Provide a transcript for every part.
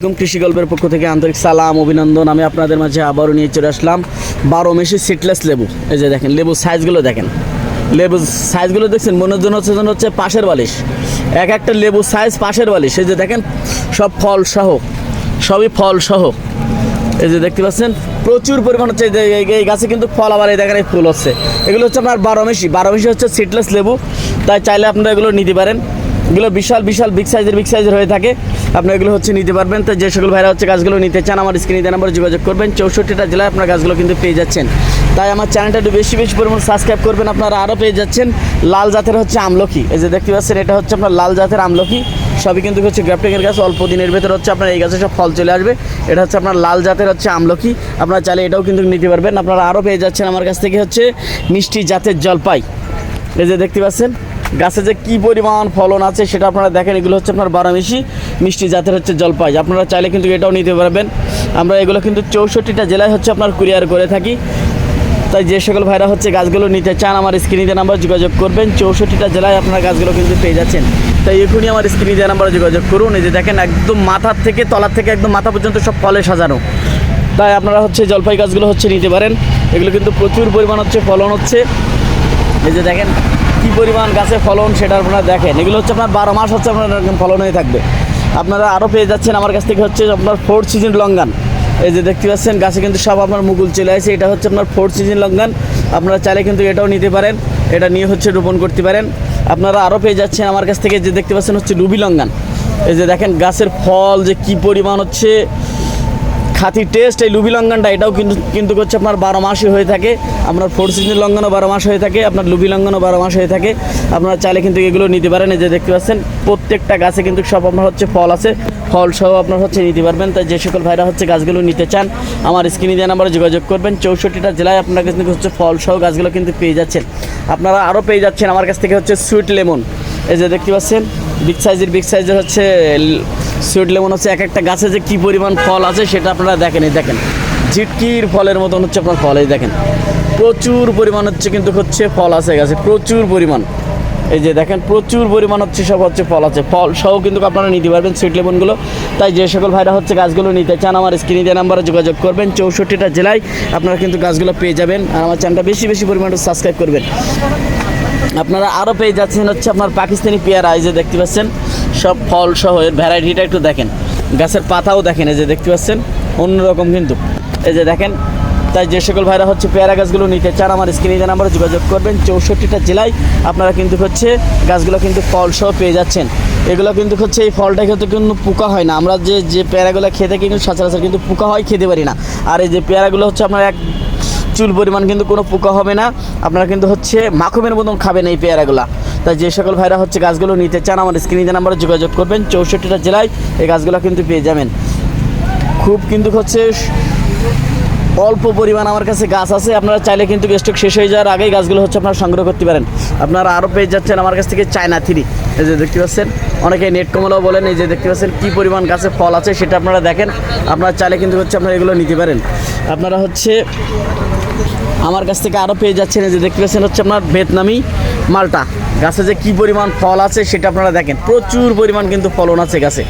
একদম কৃষি গল্পের পক্ষ থেকে আন্তরিক সালাম, অভিনন্দন। আমি আপনাদের মাঝে আবারও নিয়ে চলে আসলাম বারো মেশি সিটলেস লেবু। এই যে দেখেন লেবু সাইজগুলো দেখেন। লেবু সাইজগুলো দেখছেন, মনের জন্য হচ্ছে যেন হচ্ছে পাশের বালিশ। এক একটা লেবু সাইজ পাশের বালিশ। এই যে দেখেন, সব ফল সহ, সবই ফল সহ। এই যে দেখতে পাচ্ছেন, প্রচুর পরিমাণ হচ্ছে এই গাছে কিন্তু ফল আবার এই দেখেন এই ফুল হচ্ছে। এগুলো হচ্ছে আপনার বারো মেশি বারো মেশি হচ্ছে সিটলেস লেবু। তাই চাইলে আপনারা এগুলো নিতে পারেন। এগুলো বিশাল বিশাল বিগ সাইজের বিগ সাইজের হয়ে থাকে। আপনি এগুলো হচ্ছে নিতে পারবেন। তো যে সকল ভাইরা হচ্ছে গাছগুলো নিতে চান, আমার স্ক্রিনে দেওয়া নাম্বারে যোগাযোগ করবেন। চৌষট্টিটা জেলায় আপনার গাছগুলো কিন্তু পেয়ে যাচ্ছেন। তাই আমার চ্যানেলটা একটু বেশি বেশি পরিমাণ সাবস্ক্রাইব করবেন, আপনারা আরও পেয়ে যাচ্ছেন। লাল জাতের হচ্ছে আমলকি। এই যে দেখতে পাচ্ছেন, এটা হচ্ছে আপনার লাল জাতের আমলকি। সবই কিন্তু হচ্ছে গ্রাফটিংয়ের গাছ। অল্প দিনের ভেতর হচ্ছে আপনার এই গাছে সব ফল চলে আসবে। এটা হচ্ছে আপনার লাল জাতের হচ্ছে আমলকি। আপনারা চাইলে এটাও কিন্তু নিতে পারবেন। আপনারা আরও পেয়ে যাচ্ছেন আমার কাছ থেকে হচ্ছে মিষ্টি জাতের জলপাই। এই যে দেখতে পাচ্ছেন গাছে যে কি পরিমাণ ফলন আছে সেটা আপনারা দেখেন, এগুলো হচ্ছে আপনার বারামিশি মিষ্টি জাতের হচ্ছে জলপাই। আপনারা চাইলে কিন্তু এটাও নিতে পারবেন। আমরা এগুলো কিন্তু চৌষট্টিটা জেলায় হচ্ছে আপনার কুরিয়ার করে থাকি। তাই যে সকল ভাইরা হচ্ছে গাছগুলো নিতে চান, আমার স্ক্রিনে নাম্বার যোগাযোগ করবেন। চৌষট্টিটা জেলায় আপনারা গাছগুলো কিন্তু পেয়ে যাচ্ছেন। তাই এখনই আমার স্ক্রিনে নাম্বারে যোগাযোগ করুন। এই যে দেখেন, একদম মাথার থেকে, তলার থেকে একদম মাথা পর্যন্ত সব ফলে সাজানো। তাই আপনারা হচ্ছে জলপাই গাছগুলো হচ্ছে নিতে পারেন। এগুলো কিন্তু প্রচুর পরিমাণ হচ্ছে ফলন হচ্ছে। এই যে দেখেন পরিমাণ গাছে ফলন সেটা আপনারা দেখেন। এগুলো হচ্ছে আপনার বারো মাস হচ্ছে আপনার এরকম ফলন হয়ে থাকবে। আপনারা আরও পেয়ে যাচ্ছেন, আমার কাছ থেকে হচ্ছে আপনার ফোর্থ সিজন লঙ্গান এই যে দেখতে পাচ্ছেন, গাছে কিন্তু সব আপনার মুকুল চলে আসে। এটা হচ্ছে আপনার ফোর্থ সিজন লঙ্গান আপনারা চাইলে কিন্তু এটাও নিতে পারেন। এটা নিয়ে হচ্ছে রোপণ করতে পারেন। আপনারা আরও পেয়ে যাচ্ছেন, আমার কাছ থেকে যে দেখতে পাচ্ছেন হচ্ছে রুবি লঙ্গান এই যে দেখেন, গাছের ফল যে কি পরিমাণ হচ্ছে খাতি টেস্ট এই লুবি লঙ্ঘনটা এটাও কিন্তু কিন্তু হচ্ছে আপনার বারো মাসই হয়ে থাকে। আপনার ফোর সিজন লঙ্ঘনও বারো মাস হয়ে থাকে, আপনার লুবি লঙ্ঘনও বারো মাস হয়ে থাকে। আপনারা চাইলে কিন্তু এগুলো নিতে পারেন, এই যে দেখতে পাচ্ছেন, প্রত্যেকটা গাছে কিন্তু সব আপনার হচ্ছে ফল আছে। ফল সহ আপনার হচ্ছে নিতে পারবেন। তাই যে সকল ভাইরা হচ্ছে গাছগুলো নিতে চান, আমার স্ক্রিনে দেওয়া নাম্বারে যোগাযোগ করবেন। চৌষট্টিটা জেলায় আপনার কাছে কিন্তু হচ্ছে ফল সহ গাছগুলো কিন্তু পেয়ে যাচ্ছেন। আপনারা আরও পেয়ে যাচ্ছেন আমার কাছ থেকে হচ্ছে সুইট লেমন এই যে দেখতে পাচ্ছেন বিগ সাইজের বিগ সাইজের হচ্ছে সুইট লেমন হচ্ছে এক একটা গাছে যে কী পরিমাণ ফল আছে সেটা আপনারা দেখেন, এই দেখেন। ঝিটকির ফলের মতন হচ্ছে আপনার ফল, এই দেখেন। প্রচুর পরিমাণ হচ্ছে কিন্তু হচ্ছে ফল আছে গাছে, প্রচুর পরিমাণ। এই যে দেখেন, প্রচুর পরিমাণ হচ্ছে সব হচ্ছে ফল আছে। ফল সহ কিন্তু আপনারা নিতে পারবেন সুইট লেমনগুলো তাই যে সকল ভাইরা হচ্ছে গাছগুলো নিতে চান, আমার স্ক্রিনে দেওয়া নাম্বারে যোগাযোগ করবেন। চৌষট্টিটা জেলায় আপনারা কিন্তু গাছগুলো পেয়ে যাবেন আর আমার চ্যানেলটা বেশি বেশি পরিমাণে সাবস্ক্রাইব করবেন। আপনারা আরও পেয়ে যাচ্ছেন হচ্ছে আপনার পাকিস্তানি পেয়ারা, এই যে দেখতে পাচ্ছেন। সব ফল সহ এর ভ্যারাইটিটা একটু দেখেন। গাছের পাতাও দেখেন, এই যে দেখতে পাচ্ছেন? অন্যরকম কিন্তু। এই যে দেখেন, তাই যে সকল ভাইরা হচ্ছে পেয়ারা গাছগুলো নিতে চান, আমার স্ক্রিনে যে নাম্বারে যোগাযোগ করবেন, চৌষট্টিটা জেলায় আপনারা কিন্তু হচ্ছে গাছগুলো কিন্তু ফল সহ পেয়ে যাচ্ছেন। এগুলো কিন্তু হচ্ছে, এই ফলটা খেতে কিন্তু পোকা হয় না। আমরা যে যে পেয়ারাগুলো খেতে কিন্তু সচরাচর কিন্তু পোকা হয়, খেতে পারি না। আর এই যে পেয়ারাগুলো হচ্ছে আপনার এক চুল পরিমাণ কিন্তু কোনো পোকা হবে না। আপনারা কিন্তু হচ্ছে মাখমের মতন খাবেন এই পেয়ারাগুলা। তাই যে সকল ভাইরা হচ্ছে গাছগুলো নিতে চান আমার স্ক্রিনে নাম্বারে যোগাযোগ করবেন, চৌষট্টিটা জেলায় এই গাছগুলো কিন্তু পেয়ে যাবেন। খুব কিন্তু হচ্ছে অল্প পরিমাণ আমার কাছে গাছ আছে, আপনারা চাইলে কিন্তু স্টক শেষ হয়ে যাওয়ার আগেই গাছগুলো হচ্ছে আপনারা সংগ্রহ করতে পারেন। আপনারা আরও পেয়ে যাচ্ছেন আমার কাছ থেকে চায়না থ্রি। এই যে দেখতে পাচ্ছেন, অনেকে নেট কমলাও বলেন, এই যে দেখতে পাচ্ছেন কী পরিমাণ গাছে ফল আছে সেটা আপনারা দেখেন। আপনারা চাইলে কিন্তু হচ্ছে আপনারা এগুলো নিতে পারেন। আপনারা হচ্ছে আমার কাছ থেকে আরও পেয়ে যাচ্ছেন, এই যে দেখতে পাচ্ছেন হচ্ছে আপনার ভিয়েতনামি মালটা। গাছে যে কী পরিমাণ ফল আছে সেটা আপনারা দেখেন। প্রচুর পরিমাণ কিন্তু ফলন আছে গাছে।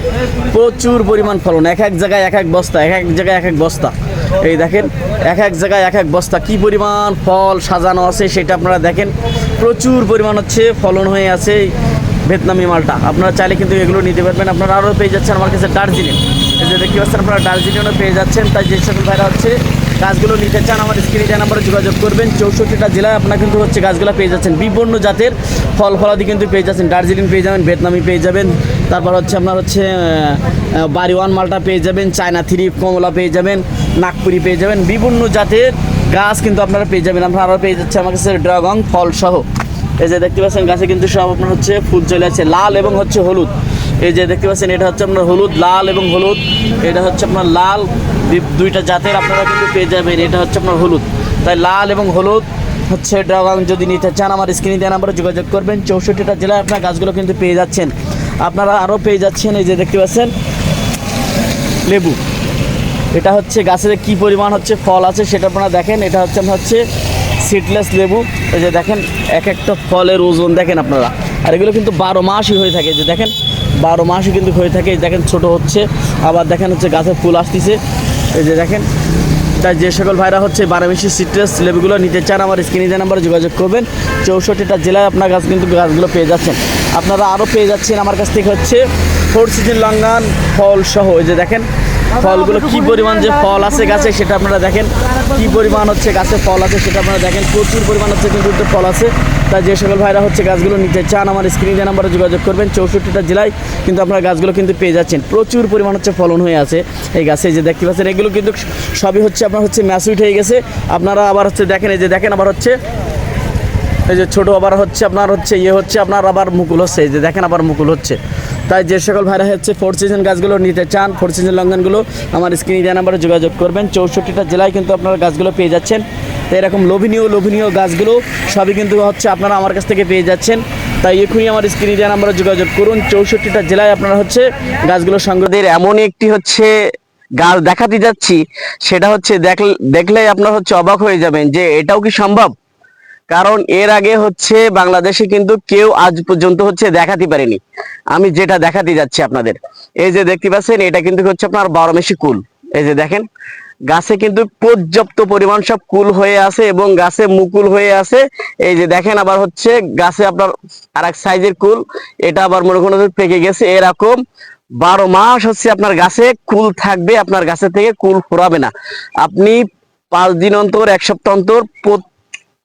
প্রচুর পরিমাণ ফলন। এক এক জায়গায় এক এক বস্তা, এক এক জায়গায় এক এক বস্তা। এই দেখেন, এক এক জায়গায় এক এক বস্তা। কী পরিমাণ ফল সাজানো আছে সেটা আপনারা দেখেন। প্রচুর পরিমাণ হচ্ছে ফলন হয়ে আছে ভিয়েতনামি মালটা। আপনারা চাইলে কিন্তু এগুলো নিতে পারবেন। আপনারা আরও পেয়ে যাচ্ছেন আমার কাছে দার্জিলিং। এই যে দেখতে পাচ্ছেন, আপনারা দার্জিলিংও পেয়ে যাচ্ছেন। তাই যে সকল ভাইরা হচ্ছে গাছগুলো নিতে চান আমার স্ক্রিনে দেওয়া নাম্বারে যোগাযোগ করবেন। চৌষট্টিটা জেলায় আপনার কিন্তু হচ্ছে গাছগুলো পেয়ে যাচ্ছেন। বিভিন্ন জাতের ফল ফলাদি কিন্তু পেয়ে যাচ্ছেন। দার্জিলিং পেয়ে যাবেন, ভিয়েতনামি পেয়ে যাবেন। তারপর হচ্ছে আপনার হচ্ছে বাড়িওয়ান মালটা পেয়ে যাবেন, চায়না থ্রি, কমলা পেয়ে যাবেন, নাগপুরি পেয়ে যাবেন। বিভিন্ন জাতের গাছ কিন্তু আপনারা পেয়ে যাবেন। আপনারা আরও পেয়ে যাচ্ছে আমার কাছে ড্রাগন ফল সহ এই যে দেখতে পাচ্ছেন, গাছে কিন্তু সব আপনার হচ্ছে ফুল চলে আছে লাল এবং হচ্ছে হলুদ। এই যে দেখতে পাচ্ছেন, এটা হচ্ছে আপনার হলুদ, লাল এবং হলুদ। এটা হচ্ছে আপনার লাল দুইটা জাতের আপনারা কিন্তু পেয়ে যাবেন। এটা হচ্ছে আপনার হলুদ। তাই লাল এবং হলুদ হচ্ছে ড্রাগন যদি নিতে চান, আমার স্ক্রিনে দেওয়া নাম্বারে যোগাযোগ করবেন। চৌষট্টিটা জেলায় আপনার গাছগুলো কিন্তু পেয়ে যাচ্ছেন। আপনারা আরও পেয়ে যাচ্ছেন এই যে দেখতে পাচ্ছেন, লেবু। এটা হচ্ছে গাছের কি পরিমাণ হচ্ছে ফল আছে সেটা আপনারা দেখেন। এটা হচ্ছে হচ্ছে সিডলেস লেবু। এই যে দেখেন, এক একটা ফলের ওজন দেখেন আপনারা। আর এগুলো কিন্তু বারো মাসই হয়ে থাকে, যে দেখেন, বারো মাসই কিন্তু হয়ে থাকে দেখেন ছোট হচ্ছে, আবার দেখেন হচ্ছে গাছে ফুল আসতেছে, এই যে দেখেন, তাই যে সকল ভাইরা হচ্ছে বারামেশি সিট্রাস লেবুগুলো নিতে চান, আমার স্ক্রিনে যে নাম্বারে যোগাযোগ করবেন, চৌষট্টিটা জেলায় আপনার গাছ কিন্তু গাছগুলো পেয়ে যাচ্ছেন। আপনারা আরও পেয়ে যাচ্ছেন আমার কাছ থেকে হচ্ছে ফোর সিজন লঙ্গান ফল সহ এই যে দেখেন ফলগুলো কি পরিমাণ যে ফল আছে গাছে সেটা আপনারা দেখেন। কি পরিমাণ হচ্ছে গাছে ফল আছে সেটা আপনারা দেখেন। প্রচুর পরিমাণ হচ্ছে কিন্তু ফল আছে। তাই যে সকল ভাইরা হচ্ছে গাছগুলো নিতে চান আমার স্ক্রিনে নাম্বারে যোগাযোগ করবেন চৌষট্টিটা জেলায় কিন্তু আপনারা গাছগুলো কিন্তু পেয়ে যাচ্ছেন। প্রচুর পরিমাণ হচ্ছে ফলন হয়ে আছে এই গাছে যে দেখতে পাচ্ছেন এগুলো কিন্তু সবই হচ্ছে আপনার হচ্ছে ম্যাসুইট হয়ে গেছে। আপনারা আবার হচ্ছে দেখেন এই যে দেখেন আবার হচ্ছে এই যে ছোটো আবার হচ্ছে আপনার হচ্ছে ইয়ে হচ্ছে আপনার আবার মুকুল হচ্ছে এই যে দেখেন আবার মুকুল হচ্ছে। তাই যে সকল ভাইরা হচ্ছে ফোর সিজন গাছগুলো নিতে চান ফোর সিজন লঙ্ঘনগুলো, আমার স্ক্রিনে দেওয়া নাম্বারে যোগাযোগ করবেন। চৌষট্টিটা জেলায় কিন্তু আপনারা গাছগুলো পেয়ে যাচ্ছেন। তো এরকম লোভনীয় লোভনীয় গাছগুলো সবই কিন্তু হচ্ছে আপনারা আমার কাছ থেকে পেয়ে যাচ্ছেন। তাই এখনই আমার স্ক্রিনে দেওয়া নাম্বারে যোগাযোগ করুন। চৌষট্টিটা জেলায় আপনারা হচ্ছে গাছগুলো সংগ্রহ আমাদের এমন একটি হচ্ছে গাছ দেখাতে যাচ্ছি, সেটা হচ্ছে দেখ- দেখলেই আপনার হচ্ছে অবাক হয়ে যাবেন যে এটাও কি সম্ভব? কারণ এর আগে হচ্ছে বাংলাদেশে কিন্তু কেউ আজ পর্যন্ত হচ্ছে দেখাতে পারেনি। আমি যেটা দেখাতে যাচ্ছি আপনাদের। এই যে দেখতে পাচ্ছেন, এটা কিন্তু হচ্ছে আপনার বারোমেশি কুল। এই যে দেখেন, গাছে কিন্তু পর্যাপ্ত পরিমাণ সব কুল হয়ে আছে এবং গাছে মুকুল হয়ে আছে। এই যে দেখেন আবার হচ্ছে গাছে আপনার আর এক সাইজের কুল। এটা আবার মনে করুন পেকে গেছে। এরকম বারো মাস হচ্ছে আপনার গাছে কুল থাকবে, আপনার গাছে থেকে কুল ফোরাবে না। আপনি পাঁচ দিন অন্তর, এক সপ্তাহ অন্তর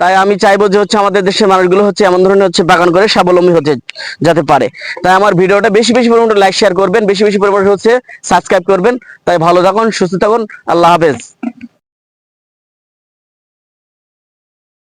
তাই আমি চাইব যে হচ্ছে আমাদের দেশের মানুষগুলো হচ্ছে এমন ধরনের হচ্ছে বাগান করে স্বাবলম্বী হতে যাতে পারে। তাই আমার ভিডিওটা বেশি বেশি পরিমাণে লাইক শেয়ার করবেন, বেশি বেশি পরিমাণে হচ্ছে সাবস্ক্রাইব করবেন। তাই ভালো থাকুন, সুস্থ থাকুন, আল্লাহ হাফেজ।